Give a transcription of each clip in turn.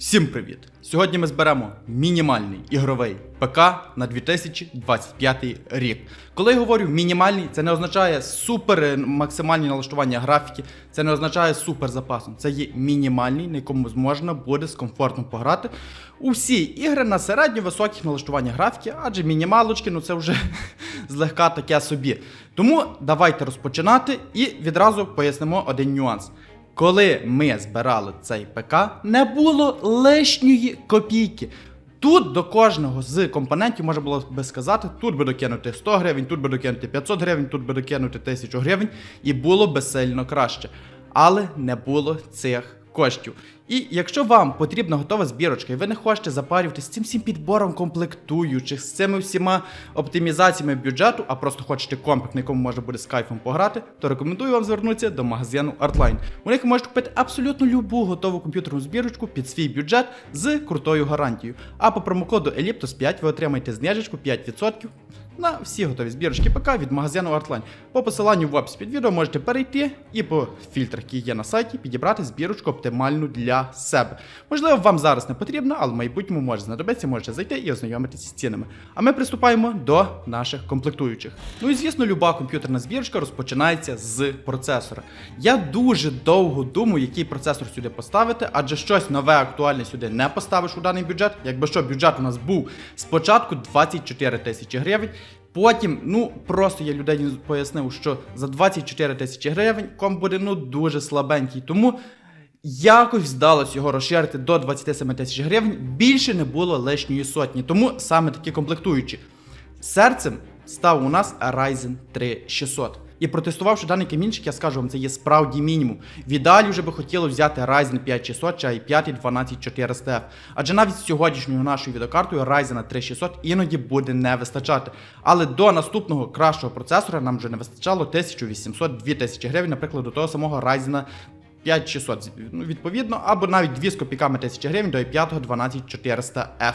Всім привіт! Сьогодні ми зберемо мінімальний ігровий ПК на 2025 рік. Коли я говорю мінімальний, це не означає супер е, максимальні налаштування графіки, це не означає супер запасом. Це є мінімальний, на якому можна буде з комфортом пограти у всі ігри на середньо високих налаштуваннях графіки, адже мінімалочки, ну це вже злегка таке собі. Тому давайте розпочинати і відразу пояснимо один нюанс. Коли ми збирали цей ПК, не було лишньої копійки. Тут до кожного з компонентів можна було би сказати, тут би докинути 100 гривень, тут би докинути 500 гривень, тут би докинути 1000 гривень, і було би сильно краще. Але не було цих коштів. І якщо вам потрібна готова збірочка, і ви не хочете запарюватися з цим всім підбором комплектуючих, з цими всіма оптимізаціями бюджету, а просто хочете комплект, на якому можна буде з кайфом пограти, то рекомендую вам звернутися до магазину Artline. У них можете купити абсолютно любу готову комп'ютерну збірочку під свій бюджет з крутою гарантією. А по промокоду Elliptos 5 ви отримаєте знижечку 5% на всі готові збірочки ПК від магазину Artline. По посиланню в описі під відео можете перейти і по фільтрах, які є на сайті, підібрати збірочку оптимальну для себе. Можливо, вам зараз не потрібно, але в майбутньому може знадобитися, можете зайти і ознайомитися з цінами. А ми приступаємо до наших комплектуючих. Ну і звісно, люба комп'ютерна збірочка розпочинається з процесора. Я дуже довго думаю, який процесор сюди поставити, адже щось нове, актуальне сюди не поставиш у даний бюджет. Якби що бюджет у нас був спочатку 24 тисячі гривень. Потім, ну просто я людей пояснив, що за 24 тисячі гривень комп буде ну дуже слабенький. Тому якось вдалося його розширити до 27 тисяч гривень. Більше не було лишньої сотні. Тому саме такі комплектуючі. Серцем став у нас Ryzen 3 600. І протестувавши даний камінчик, я скажу вам, це є справді мінімум. В ідеалі вже би хотіло взяти Ryzen 5600 чи i5 12400F. Адже навіть з сьогоднішньою нашою відеокартою Ryzen 3600 іноді буде не вистачати. Але до наступного кращого процесора нам вже не вистачало 1800-2000 гривень, наприклад, до того самого Ryzen 5600, ну, відповідно, або навіть 2 з копійками тисячі гривень до i5 12400F.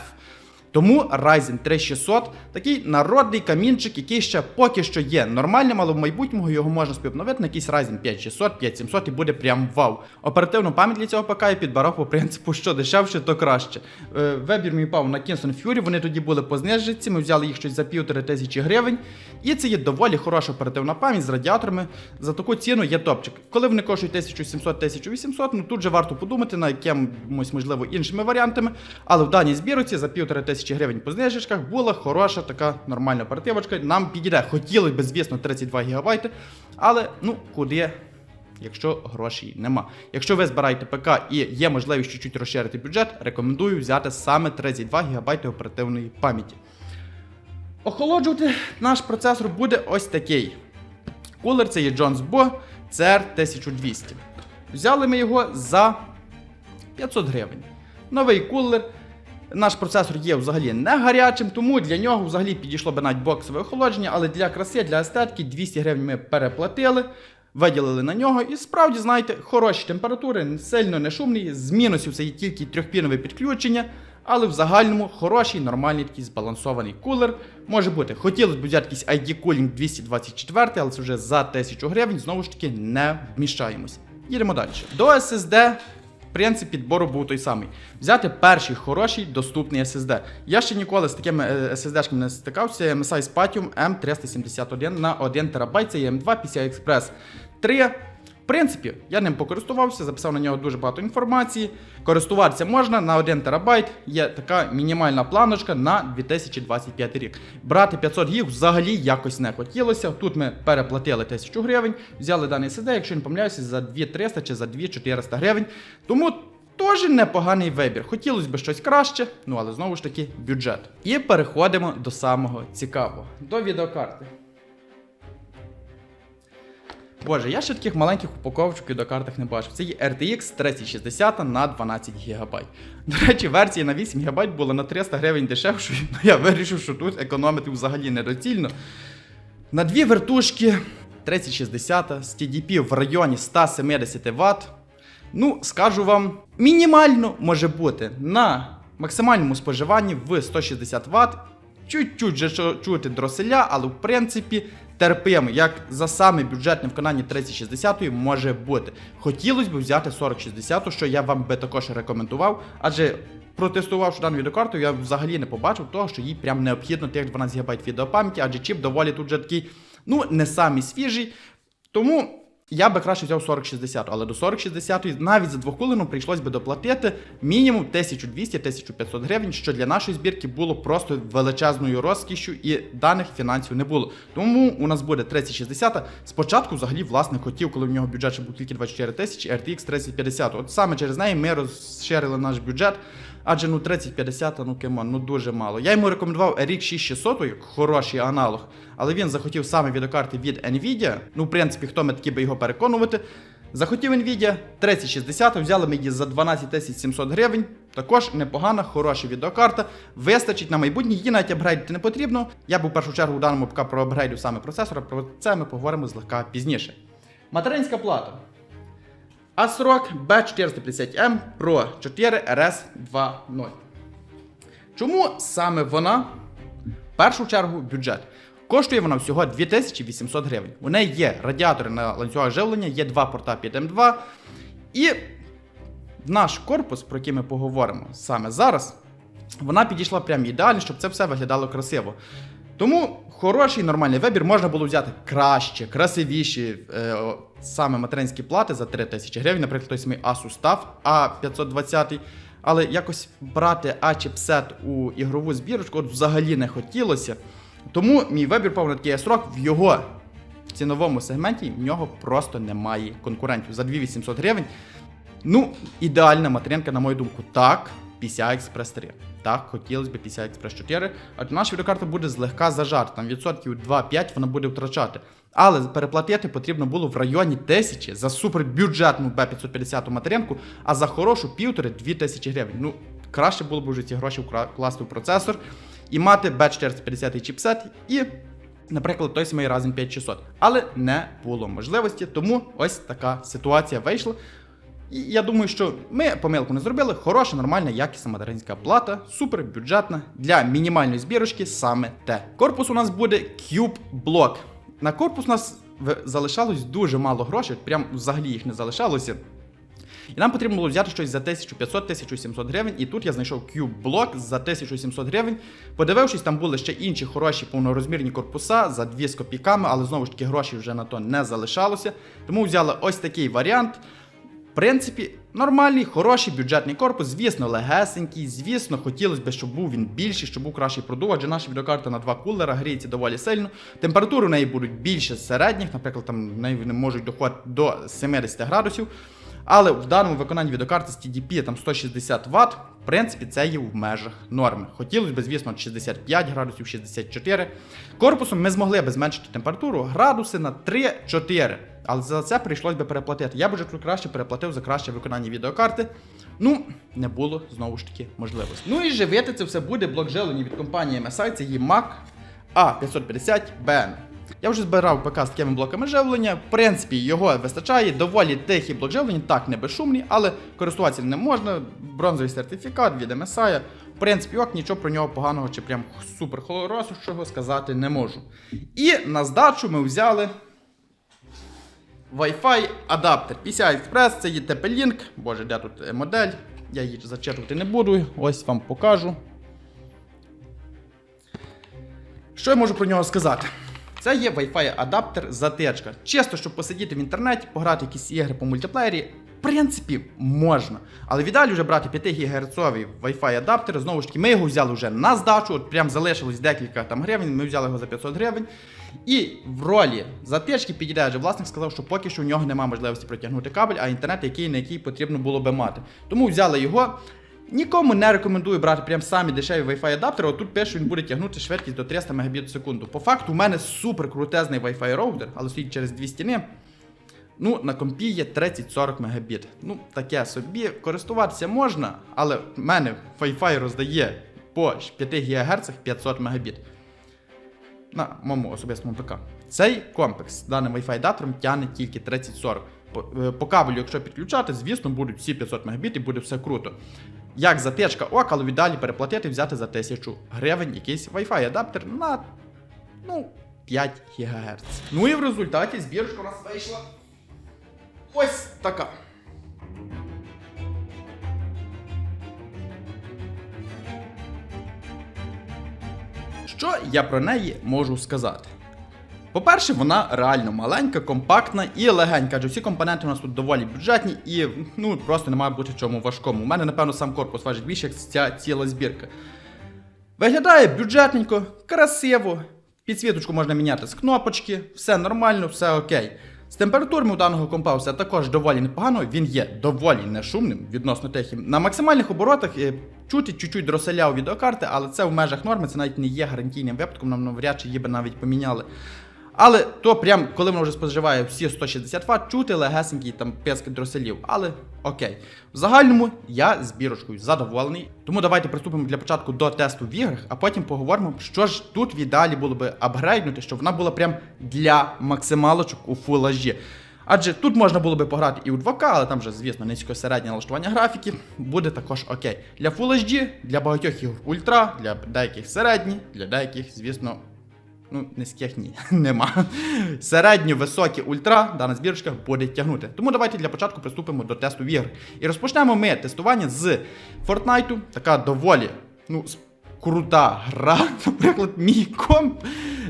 Тому Ryzen 3600 такий народний камінчик, який ще поки що є нормальним, але в майбутньому його можна співновити на якийсь Ryzen 5600, 5700 і буде прям вау. Оперативну пам'ять для цього ПК я підбирав по принципу, що дешевше, то краще. Е, Вибір мій пав на Kingston Fury, вони тоді були по знижці, ми взяли їх щось за півтори тисячі гривень. І це є доволі хороша оперативна пам'ять з радіаторами. За таку ціну є топчик. Коли вони коштують 1700-1800, ну тут же варто подумати на якимось, можливо, іншими варіантами. Але в даній збірці за півтори тисячі гривень по знижечках була хороша така нормальна оперативочка. Нам підійде. Хотілося б, звісно, 32 ГБ, але ну куди якщо грошей нема. Якщо ви збираєте ПК і є можливість чуть-чуть розширити бюджет, рекомендую взяти саме 32 ГБ оперативної пам'яті. Охолоджувати наш процесор буде ось такий. Кулер це є Jones Bo CR1200. Взяли ми його за 500 гривень. Новий кулер. Наш процесор є взагалі не гарячим, тому для нього взагалі підійшло би навіть боксове охолодження, але для краси, для естетики 200 гривень ми переплатили, виділили на нього. І справді, знаєте, хороші температури, сильно не шумний. З мінусів це є тільки трьохпінове підключення, але в загальному хороший, нормальний такий збалансований кулер. Може бути, хотілося б взяти якийсь ID Cooling 224, але це вже за 1000 гривень, знову ж таки, не вміщаємось. Їдемо далі. До SSD принцип підбору був той самий. Взяти перший хороший доступний SSD. Я ще ніколи з такими е, SSD-шками не стикався. MSI Spatium M371 на 1 ТБ, це є M2 PCI Express 3. Принципі, я ним покористувався, записав на нього дуже багато інформації. Користуватися можна на 1 ТБ, є така мінімальна планочка на 2025 рік. Брати 500 гіг взагалі якось не хотілося. Тут ми переплатили 1000 гривень, взяли даний SSD, якщо не помиляюся, за 2300 чи за 2400 гривень. Тому Теж непоганий вибір. Хотілося б щось краще, ну але знову ж таки бюджет. І переходимо до самого цікавого, до відеокарти. Боже, я ще таких маленьких упаковочок в відеокартах не бачив. Це є RTX 3060 на 12 ГБ. До речі, версія на 8 ГБ була на 300 гривень дешевшою, але я вирішив, що тут економити взагалі недоцільно. На дві вертушки 3060 з TDP в районі 170 Вт. Ну, скажу вам, мінімально може бути на максимальному споживанні в 160 Вт. Чуть-чуть же чути дроселя, але в принципі терпимо, як за саме бюджетне виконання 3060 може бути. Хотілося б взяти 4060, що я вам би також рекомендував, адже протестувавши дану відеокарту, я взагалі не побачив того, що їй прям необхідно тих 12 ГБ відеопам'яті, адже чіп доволі тут же такий, ну, не самий свіжий. Тому я би краще взяв 4060, але до 4060 навіть за двохкулину прийшлось би доплатити мінімум 1200-1500 гривень, що для нашої збірки було просто величезною розкішю і даних фінансів не було. Тому у нас буде 3060. Спочатку взагалі власник хотів, коли в нього бюджет ще був тільки 24 тисячі, RTX 3050. От саме через неї ми розширили наш бюджет. Адже ну 3050, ну кемон, ну дуже мало. Я йому рекомендував RX 6600 як хороший аналог, але він захотів саме відеокарти від Nvidia. Ну, в принципі, хто ми такі би його переконувати. Захотів Nvidia 3060, взяли ми її за 12 700 гривень. Також непогана, хороша відеокарта. Вистачить на майбутнє, її навіть апгрейдити не потрібно. Я б у першу чергу у даному ПК про апгрейду саме процесора, про це ми поговоримо злегка пізніше. Материнська плата. ASRock B450M Pro 4 RS 2.0. Чому саме вона? В першу чергу бюджет. Коштує вона всього 2800 гривень. У неї є радіатори на ланцюгах живлення, є два порта під М2. І наш корпус, про який ми поговоримо саме зараз, вона підійшла прям ідеально, щоб це все виглядало красиво. Тому хороший нормальний вибір можна було взяти краще, красивіші е, саме материнські плати за 3000 гривень, наприклад, той самий Asus TUF A520. Але якось брати А-чіпсет у ігрову збірочку от взагалі не хотілося. Тому мій вибір пав на такий срок в його ціновому сегменті в нього просто немає конкурентів. За 2800 гривень. Ну, ідеальна материнка, на мою думку. Так, PCI Express 3. Так, хотілося б PCI Express 4. А наша відеокарта буде злегка зажата. Там відсотків 2-5 вона буде втрачати. Але переплатити потрібно було в районі 1000 за супербюджетну B550 материнку, а за хорошу півтори 2000 гривень. Ну, краще було б вже ці гроші вкласти в процесор і мати B450 чіпсет і Наприклад, той самий Ryzen 5600. Але не було можливості, тому ось така ситуація вийшла. Я думаю, що ми помилку не зробили. Хороша, нормальна, якісна материнська плата, супер бюджетна для мінімальної збірочки саме те. Корпус у нас буде Cube Block. На корпус у нас залишалось дуже мало грошей, прям взагалі їх не залишалося. І нам потрібно було взяти щось за 1500-1700 гривень. І тут я знайшов Block за 1700 гривень. Подивившись, там були ще інші хороші повнорозмірні корпуса за 2 з копійками, але знову ж таки грошей вже на то не залишалося. Тому взяли ось такий варіант. В принципі, нормальний, хороший бюджетний корпус, звісно, легесенький, звісно, хотілося б, щоб був він більший, щоб був кращий продув, адже наша відеокарта на два кулера гріється доволі сильно. Температури в неї будуть більше середніх, наприклад, там в неї вони можуть доходити до 70 градусів. Але в даному виконанні відеокарти з TDP там 160 Вт, в принципі, це є в межах норми. Хотілося б, звісно, 65 градусів, 64. Корпусом ми змогли б зменшити температуру градуси на 3-4. Але за це прийшлось би переплатити. Я б вже краще переплатив за краще виконання відеокарти. Ну, не було знову ж таки можливості. Ну і живити це все буде блок живлення від компанії MSI, це її Mac A550BN. Я вже збирав ПК з такими блоками живлення. В принципі, його вистачає. Доволі тихий блок живлення, так не безшумний, але користуватися не можна. Бронзовий сертифікат від MSI. В принципі, ок, нічого про нього поганого чи прям супер хорошого сказати не можу. І на здачу ми взяли Wi-Fi адаптер. PCI Express, це є TP-Link. Боже, де тут е, модель? Я її зачитувати не буду. Ось вам покажу. Що я можу про нього сказати? Це є Wi-Fi адаптер затичка. Чисто, щоб посидіти в інтернеті, пограти якісь ігри по мультиплеєрі. Принципі, можна. Але в ідеалі вже брати 5 ГГц Wi-Fi адаптер. Знову ж таки, ми його взяли вже на здачу. От прям залишилось декілька там гривень. Ми взяли його за 500 гривень. І в ролі затички підійде, власник сказав, що поки що в нього немає можливості протягнути кабель, а інтернет, який на який потрібно було би мати. Тому взяли його. Нікому не рекомендую брати прям самі дешеві Wi-Fi адаптери. Отут пише, він буде тягнути швидкість до 300 Мбіт в секунду. По факту, у мене супер крутезний Wi-Fi роутер, але стоїть через дві стіни. Ну, на компі є 30-40 Мбіт. Ну, таке собі. Користуватися можна, але в мене Wi-Fi роздає по 5 ГГц 500 Мбіт. На моєму особистому ПК. Цей комплекс з даним Wi-Fi адаптером тягне тільки 30-40. По, е, по кабелю, якщо підключати, звісно, будуть всі 500 Мбіт і буде все круто. як затичка ок, але віддалі переплатити, взяти за 1000 гривень якийсь Wi-Fi адаптер на ну, 5 ГГц. Ну і в результаті збірочка у нас вийшла ось така. Що я про неї можу сказати? По-перше, вона реально маленька, компактна і легенька, адже всі компоненти у нас тут доволі бюджетні і ну просто не має бути в чому важкому. У мене, напевно, сам корпус важить більше, як ця ціла збірка. Виглядає бюджетненько, красиво. Підсвіточку можна міняти з кнопочки, все нормально, все окей. З температурами у даного компа також доволі непогано, він є доволі нешумним відносно тихим. На максимальних оборотах е, чути чуть-чуть дроселя у відеокарти, але це в межах норми, це навіть не є гарантійним випадком, нам навряд чи її би навіть поміняли. Але то прям, коли воно вже споживає всі 160 Вт, чути легесенький там писки дроселів. Але окей. В загальному я з бірочкою задоволений. Тому давайте приступимо для початку до тесту в іграх, а потім поговоримо, що ж тут в ідеалі було би апгрейднути, щоб вона була прям для максималочок у HD. Адже тут можна було би пограти і у 2К, але там вже, звісно, низько-середнє налаштування графіки буде також окей. Для Full HD, для багатьох ігор ультра, для деяких середні, для деяких, звісно, Ну, низьких ні, нема. Середньо високі ультра дана збірочка буде тягнути. Тому давайте для початку приступимо до тесту в ігр. І розпочнемо ми тестування з Fortnite. Така доволі ну, крута гра. Наприклад, мій комп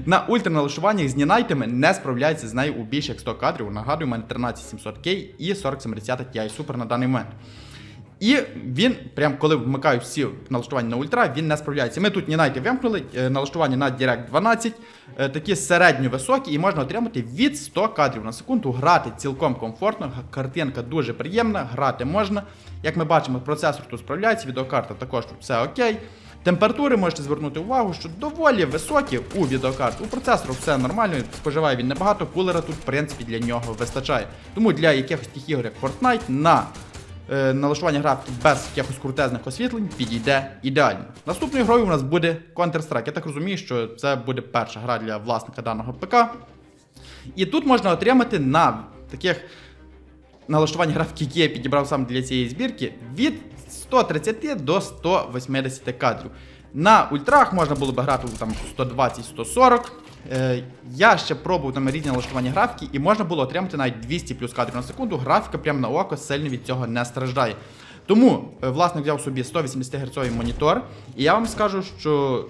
на ультраналаштуваннях з Нінайтами не справляється з нею у більше як 100 кадрів. Нагадую, у мене 13700K і 4070 Ti Super на даний момент. І він, прям коли вмикаю всі налаштування на ультра, він не справляється. Ми тут Нінайти вимкнули е, налаштування на Direct 12, е, такі середньо високі, і можна отримати від 100 кадрів на секунду. Грати цілком комфортно, картинка дуже приємна, грати можна. Як ми бачимо, процесор тут справляється, відеокарта також тут все окей. Температури можете звернути увагу, що доволі високі у відеокарті. У процесору все нормально, споживає він небагато, кулера тут, в принципі, для нього вистачає. Тому для якихось таких ігор, як Fortnite, на е, налаштування графіки без якихось крутезних освітлень підійде ідеально. Наступною грою у нас буде Counter-Strike. Я так розумію, що це буде перша гра для власника даного ПК. І тут можна отримати на таких налаштувань графіки, які я підібрав саме для цієї збірки, від 130 до 180 кадрів. На ультрах можна було би грати там 120-140. Е, я ще пробував там різні налаштування графіки, і можна було отримати навіть 200 плюс кадрів на секунду. Графіка прямо на око сильно від цього не страждає. Тому е, власник взяв собі 180 Гц монітор, і я вам скажу, що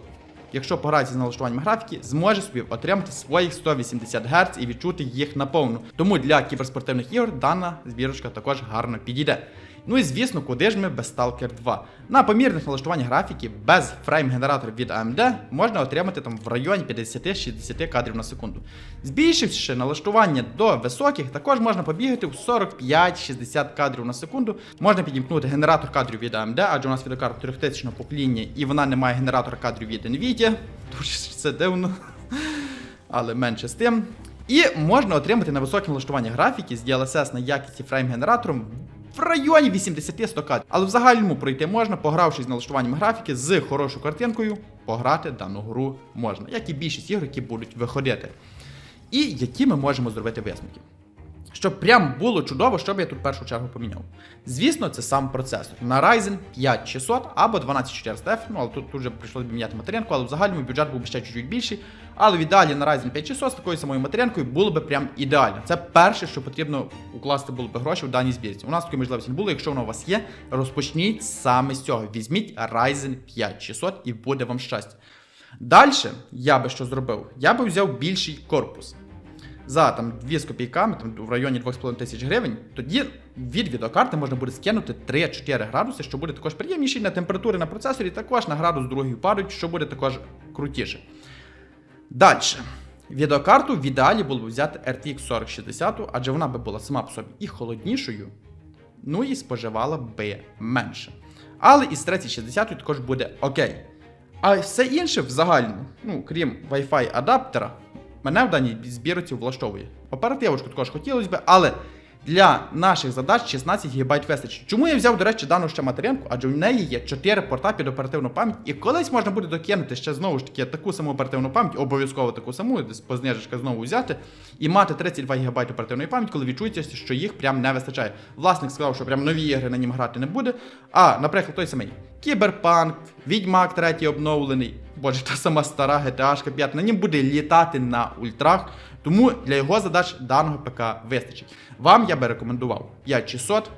якщо пограється з налаштуванням графіки, зможе собі отримати своїх 180 Гц і відчути їх наповну. Тому для кіберспортивних ігор дана збірочка також гарно підійде. Ну і звісно, куди ж ми без Stalker 2. На помірних налаштуваннях графіки без фрейм-генератора від AMD можна отримати там в районі 50-60 кадрів на секунду. Збільшивши налаштування до високих, також можна побігати в 45-60 кадрів на секунду. Можна підімкнути генератор кадрів від AMD, адже у нас відеокарта 3000 покоління і вона не має генератора кадрів від Nvidia. Дуже це дивно. Але менше з тим. І можна отримати на високі налаштування графіки з DLSS на якісті фрейм-генератором в районі 80-100 кадрів. Але в загальному пройти можна, погравшись з налаштуванням графіки з хорошою картинкою, пограти дану гру можна, як і більшість ігор, які будуть виходити. І які ми можемо зробити висновки. Щоб прям було чудово, що б я тут першу чергу поміняв. Звісно, це сам процесор. На Ryzen 5600 або 12400F, ну але тут, тут вже прийшлося б міняти материнку, але в загальному бюджет був би ще чуть-чуть більший. Але в ідеалі на Ryzen 5600 з такою самою материнкою було би прям ідеально. Це перше, що потрібно укласти було б гроші в даній збірці. У нас такої можливості не було. Якщо воно у вас є, розпочніть саме з цього. Візьміть Ryzen 5600 і буде вам щастя. Далі я би що зробив? Я би взяв більший корпус за там 2 з копійками, там в районі 2,5 тисяч гривень, тоді від відеокарти можна буде скинути 3-4 градуси, що буде також приємніше на температури на процесорі, також на градус другий падають, що буде також крутіше. Далі. Відеокарту в ідеалі було б взяти RTX 4060, адже вона би була сама по собі і холоднішою, ну і споживала би менше. Але із 3060 також буде окей. А все інше в загальному, ну крім Wi-Fi адаптера, мене в даній збірці влаштовує. Оперативочку також хотілося б, але Для наших задач 16 ГБ вистачить. Чому я взяв, до речі, дану ще материнку? Адже в неї є 4 порта під оперативну пам'ять, і колись можна буде докинути ще знову ж таки таку саму оперативну пам'ять, обов'язково таку саму, десь по знижечка знову взяти, і мати 32 ГБ оперативної пам'яті, коли відчуєте, що їх прям не вистачає. Власник сказав, що прям нові ігри на нім грати не буде. А, наприклад, той самий Кіберпанк, Відьмак 3 обновлений. Боже, та сама стара GTA 5, на нім буде літати на ультрах, тому для його задач даного ПК вистачить. Вам я би рекомендував 5600,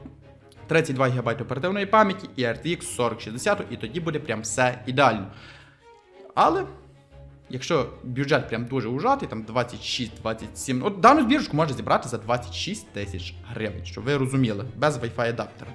32 ГБ оперативної пам'яті і RTX 4060, і тоді буде прям все ідеально. Але якщо бюджет прям дуже ужатий, там 26-27, от дану збірочку можна зібрати за 26 тисяч гривень, щоб ви розуміли, без Wi-Fi адаптера.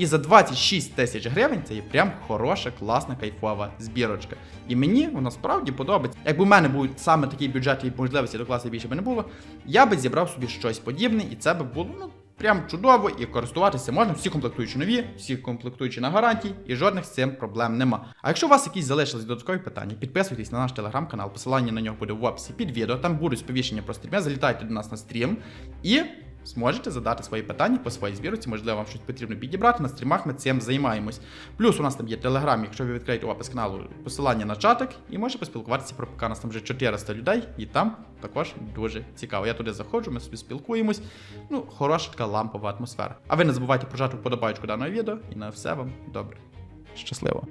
І за 26 тисяч гривень це є прям хороша, класна, кайфова збірочка. І мені вона справді подобається. Якби в мене був саме такий бюджет і можливості до класу більше би не було, я би зібрав собі щось подібне, і це би було ну, прям чудово, і користуватися можна. Всі комплектуючі нові, всі комплектуючі на гарантії, і жодних з цим проблем нема. А якщо у вас якісь залишились додаткові питання, підписуйтесь на наш телеграм-канал, посилання на нього буде в описі під відео. Там будуть сповіщення про стріми, залітайте до нас на стрім і. Зможете задати свої питання по своїй збірці, можливо, вам щось потрібно підібрати. На стрімах ми цим займаємось. Плюс у нас там є телеграм, якщо ви відкриєте опис каналу, посилання на чатик, і можете поспілкуватися про ПК. Нас там вже 400 людей, і там також дуже цікаво. Я туди заходжу, ми собі спілкуємось. Ну, хороша така лампова атмосфера. А ви не забувайте прожати вподобайку даного відео, і на все вам добре. Щасливо!